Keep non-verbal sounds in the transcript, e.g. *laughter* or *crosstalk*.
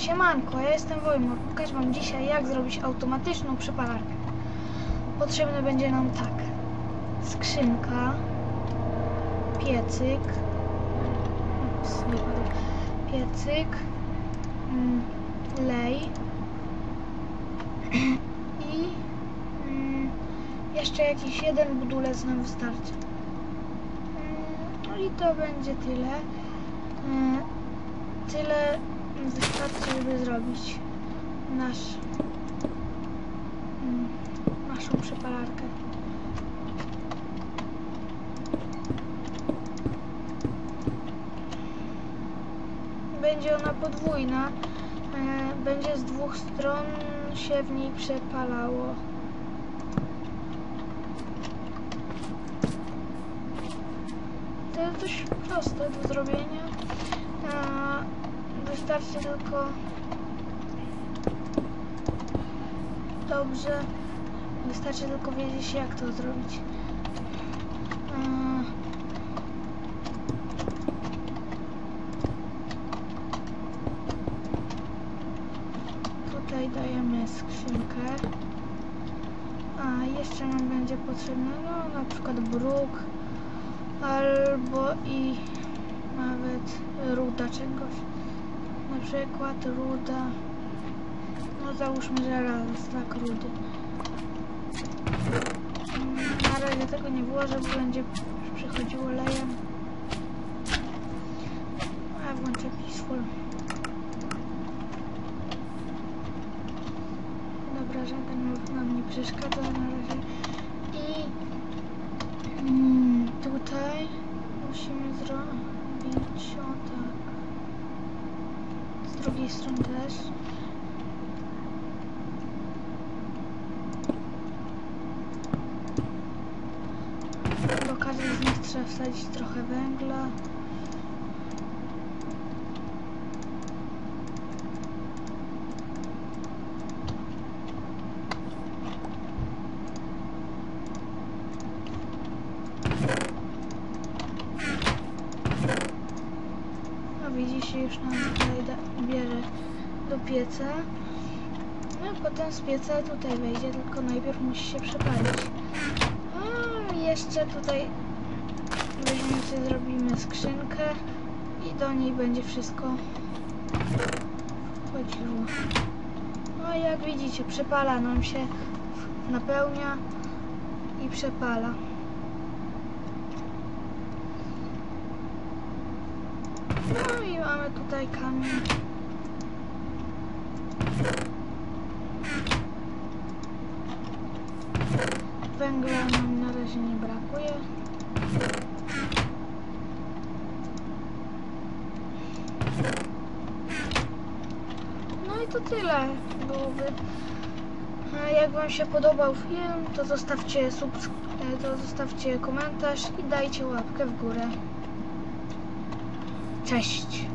Siemanko, ja jestem Wojmor. Pokażę Wam dzisiaj, jak zrobić automatyczną przepalarkę. Potrzebne będzie nam tak. Skrzynka, piecyk, ups, piecyk, mm, lej *clears throat* i mm, jeszcze jakiś jeden budulec nam wystarczy. Mm, No i to będzie tyle. Mm, Tyle wystarczy, żeby zrobić nasz, mm, naszą przepalarkę. Będzie ona podwójna. e, Będzie z dwóch stron się w niej przepalało. To jest dość proste do zrobienia. Wystarczy tylko dobrze. Wystarczy tylko wiedzieć jak to zrobić. E, Tutaj dajemy skrzynkę. A jeszcze nam będzie potrzebny no na przykład bruk albo i nawet ruda czegoś. Na przykład ruda. No załóżmy, że raz tak rudy. Mm, Na razie tego nie włożę, bo będzie przechodziło lejem. A włączę peaceful. Dobra, żaden nam nie przeszkadza na razie. I mm, tutaj musimy zrobić o tak. Z drugiej strony też. Do każdej z nich trzeba wsadzić trochę węgla. No widzicie, już nam tutaj bierze do pieca. No i potem z pieca tutaj wejdzie, tylko najpierw musi się przepalić. Jeszcze tutaj weźmiecie, zrobimy skrzynkę i do niej będzie wszystko wchodziło. No i jak widzicie, przepala nam się, napełnia i przepala. No i mamy tutaj kamień. Węgla nam na razie nie brakuje. No i to tyle byłoby. A Jak Wam się podobał film, to zostawcie subs to zostawcie komentarz i dajcie łapkę w górę. Cześć!